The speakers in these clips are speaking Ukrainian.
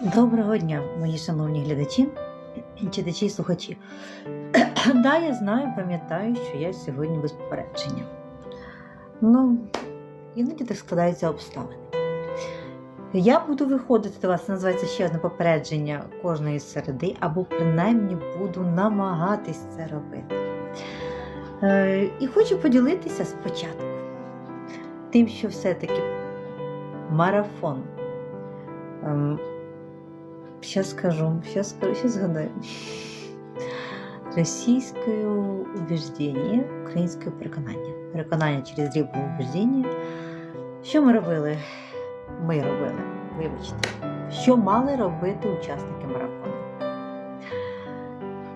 Доброго дня, мої шановні глядачі, читачі і слухачі. да, я знаю, пам'ятаю, що я сьогодні без попередження. Ну, іноді так складаються обставини. Я буду виходити до вас, називається ще одне попередження кожної середи, або принаймні буду намагатись це робити. Е, і хочу поділитися спочатку тим, що все-таки марафон. Ем, Щас скажу, щас скажу, щас згадаю. Російською убіждення, українською переконання. Переконання через дріб було убіждення. Що ми робили? Ми робили, вибачте. Що мали робити учасники марафону?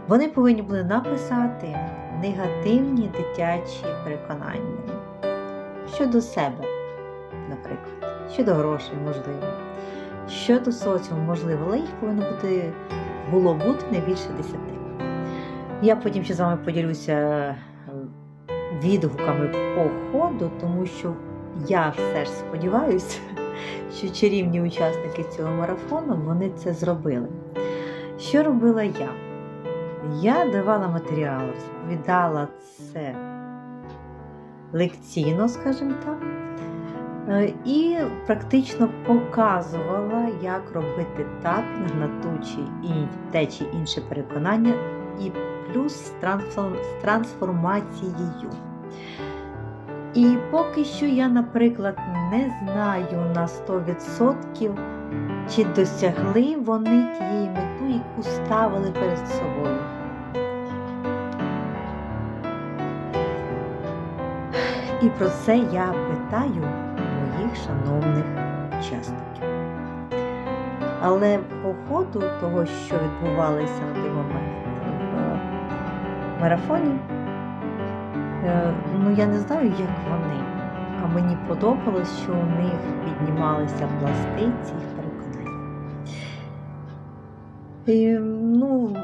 Вони повинні були написати негативні дитячі переконання щодо себе, наприклад, щодо грошей, можливо. Щодо соціуму, можливо, але їх повинно бути, було бути не більше десяти. Я потім ще з вами поділюся е, відгуками по ходу, тому що я все ж сподіваюся, що чарівні учасники цього марафону вони це зробили. Що робила я? Я давала матеріал, розповідала це лекційно, скажімо так. Е, І практично показувала, як робити тапінг на ту чи і те чи інше переконання, і плюс з трансформацією. І поки що я, наприклад, не знаю на 100%, чи досягли вони тієї мети, яку ставили перед собою. І про це я питаю моїх шановних учасників. Але по ходу того, що відбувалося на той момент в марафоні, е, ну я не знаю, як вони, а мені подобалось, що у них піднімалися пласти цих переконань. І, ну,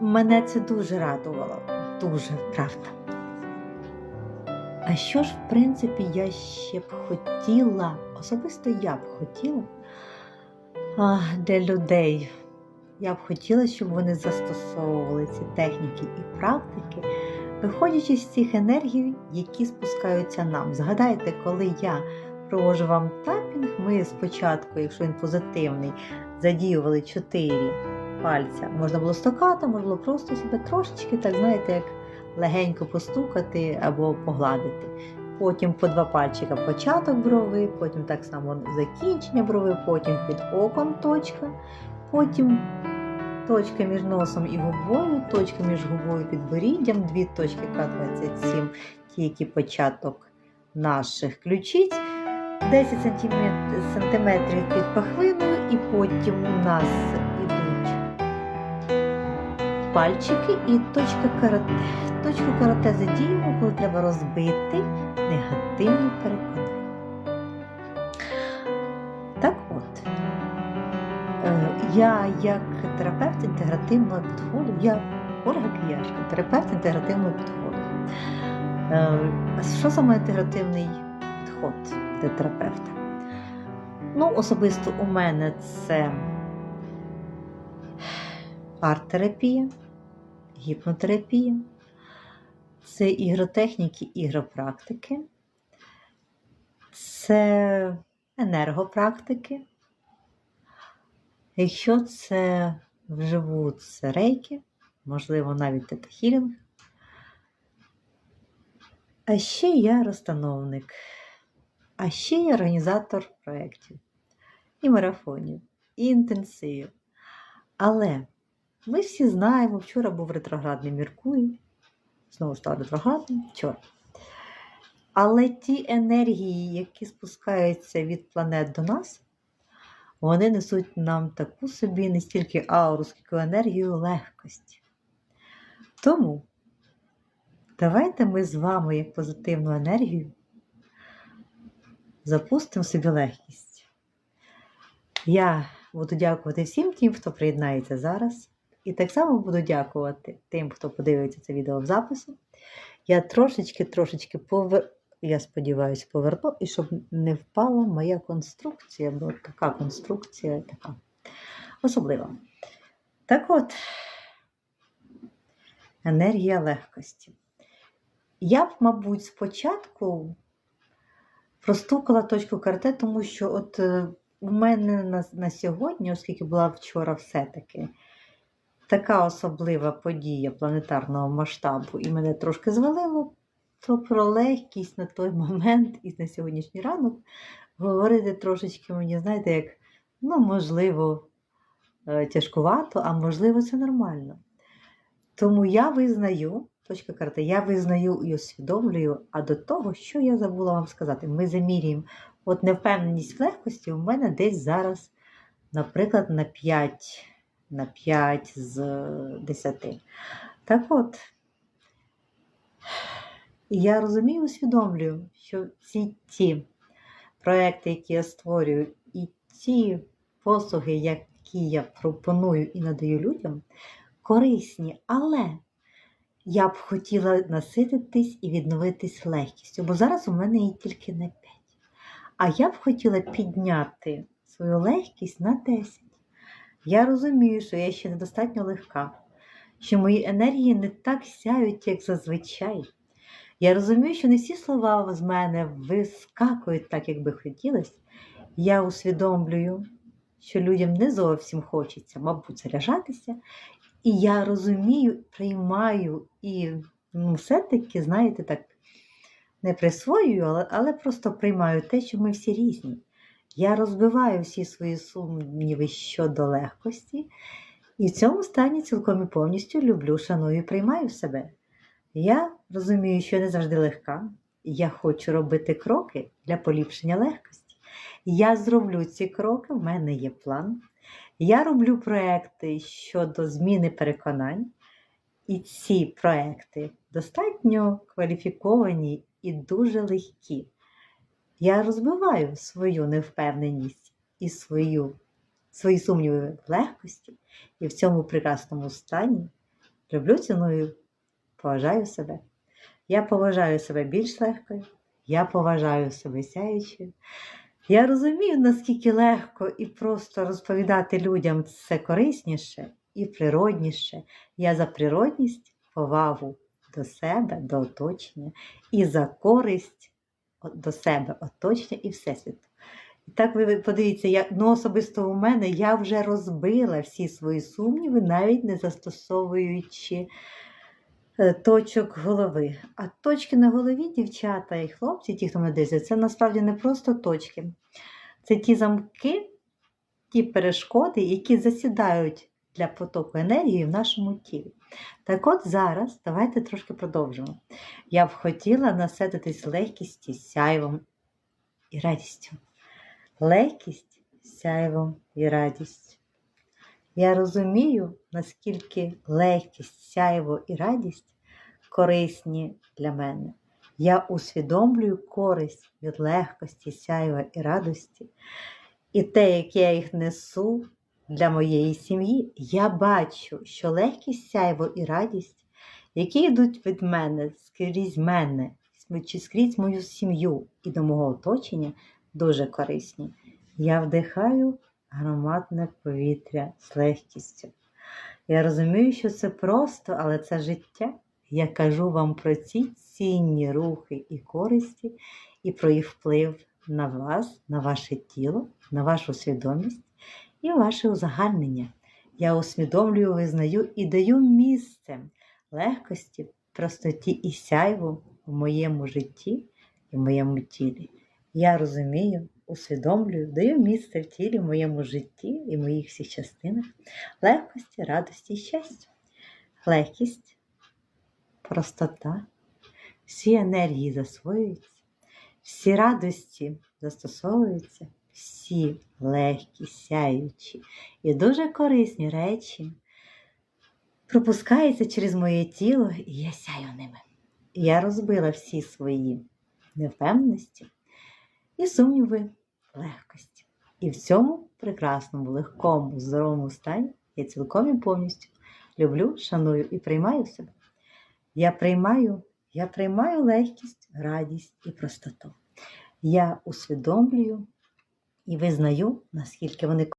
мене це дуже радувало, дуже правда. А що ж, в принципі, я ще б хотіла, особисто я б хотіла для людей. Я б хотіла, щоб вони застосовували ці техніки і практики, виходячи з цих енергій, які спускаються нам. Згадайте, коли я провожу вам тапінг, ми спочатку, якщо він позитивний, задіювали чотири пальця. Можна було стокати, можна було просто себе трошечки, так знаєте, як легенько постукати або погладити. Потім по два пальчика початок брови, потім так само закінчення брови, потім під оком точка, потім точка між носом і губою, точка між губою і підборіддям, дві точки К27, ті, які початок наших ключиць, 10 см під пахвиною, і потім у нас пальчики і точка карате. Точку карате задіємо, коли треба розбити негативні переконання. Так от, е, я як терапевт інтегративного підходу, я Ольга Кияшка, терапевт інтегративного підходу. Е, Що саме інтегративний підход для терапевта? Ну, особисто у мене це арт-терапія, гіпнотерапія, це ігротехніки, ігропрактики, це енергопрактики. Якщо це вживу, це рейки, можливо, навіть тета-хілінг. А ще я розстановник, а ще я організатор проєктів і марафонів, і інтенсивів. Але ми всі знаємо, вчора був ретроградний Меркурій, знову став ретроградним вчора. Але ті енергії, які спускаються від планет до нас, вони несуть нам таку собі не стільки ауру, скільки енергію легкості. Тому давайте ми з вами, як позитивну енергію, запустимо собі легкість. Я буду дякувати всім тим, хто приєднається зараз. І так само буду дякувати тим, хто подивиться це відео в запису. Я трошечки-трошечки повер... я сподіваюся, поверну, і щоб не впала моя конструкція, бо така конструкція така Особливо. Так от, енергія легкості. Я б, мабуть, спочатку простукала точку карте, тому що от е, у мене на, на сьогодні, оскільки була вчора все-таки така особлива подія планетарного масштабу, і мене трошки звалило, то про легкість на той момент і на сьогоднішній ранок говорити трошечки мені, знаєте, як, ну, можливо, е, тяжкувато, а можливо, це нормально. Тому я визнаю, точка карти, я визнаю і усвідомлюю, а до того, що я забула вам сказати, ми замірюємо. От невпевненість в легкості у мене десь зараз, наприклад, на 5, на 5 з 10. Так от, я розумію, усвідомлюю, що всі ті проекти, які я створюю, і ті послуги, які я пропоную і надаю людям, корисні, але я б хотіла насититись і відновитись легкістю, бо зараз у мене її тільки на 5. А я б хотіла підняти свою легкість на 10. Я розумію, що я ще недостатньо легка, що мої енергії не так сяють, як зазвичай. Я розумію, що не всі слова з мене вискакують так, як би хотілося. Я усвідомлюю, що людям не зовсім хочеться, мабуть, заряджатися. І я розумію, приймаю і ну, все-таки, знаєте, так не присвоюю, але, але просто приймаю те, що ми всі різні. Я розбиваю всі свої сумніви щодо легкості, і в цьому стані цілком і повністю люблю, шаную і приймаю себе. Я розумію, що я не завжди легка, я хочу робити кроки для поліпшення легкості. Я зроблю ці кроки, в мене є план. Я роблю проекти щодо зміни переконань, і ці проекти достатньо кваліфіковані і дуже легкі. Я розбиваю свою невпевненість і свою, свої сумніви в легкості, і в цьому прекрасному стані люблю ціную, поважаю себе. Я поважаю себе більш легкою, я поважаю себе сяючою. Я розумію, наскільки легко і просто розповідати людям це корисніше і природніше. Я за природність, повагу до себе, до оточення, і за користь до себе, оточення і всесвіту. І так ви подивіться, я, ну особисто у мене я вже розбила всі свої сумніви, навіть не застосовуючи е, точок голови. А точки на голові, дівчата і хлопці, ті, хто мене дивиться, це насправді не просто точки. Це ті замки, ті перешкоди, які засідають для потоку енергії в нашому тілі. Так от зараз давайте трошки продовжимо. Я б хотіла насититись легкістю, сяйвом і радістю. Легкість, сяйвом і радість. Я розумію, наскільки легкість, сяйво і радість корисні для мене. Я усвідомлюю користь від легкості, сяйва і радості. І те, як я їх несу для моєї сім'ї, я бачу, що легкість, сяйво і радість, які йдуть від мене скрізь мене, чи скрізь мою сім'ю і до мого оточення, дуже корисні. Я вдихаю громадне повітря з легкістю. Я розумію, що це просто, але це життя. Я кажу вам про ці цінні рухи і користі, і про їх вплив на вас, на ваше тіло, на вашу свідомість і ваше узагальнення. Я усвідомлюю, визнаю і даю місце легкості, простоті і сяйву в моєму житті і в моєму тілі. Я розумію, усвідомлюю, даю місце в тілі, в моєму житті і в моїх всіх частинах, легкості, радості і щастя. Легкість, простота, всі енергії засвоюються, всі радості застосовуються, всі легкі, сяючі і дуже корисні речі пропускаються через моє тіло, і я сяю ними. Я розбила всі свої невпевненості і сумніви легкості. І в цьому прекрасному, легкому, здоровому стані я цілком і повністю люблю, шаную і приймаю себе. Я приймаю, я приймаю легкість, радість і простоту. Я усвідомлюю і визнаю, наскільки вони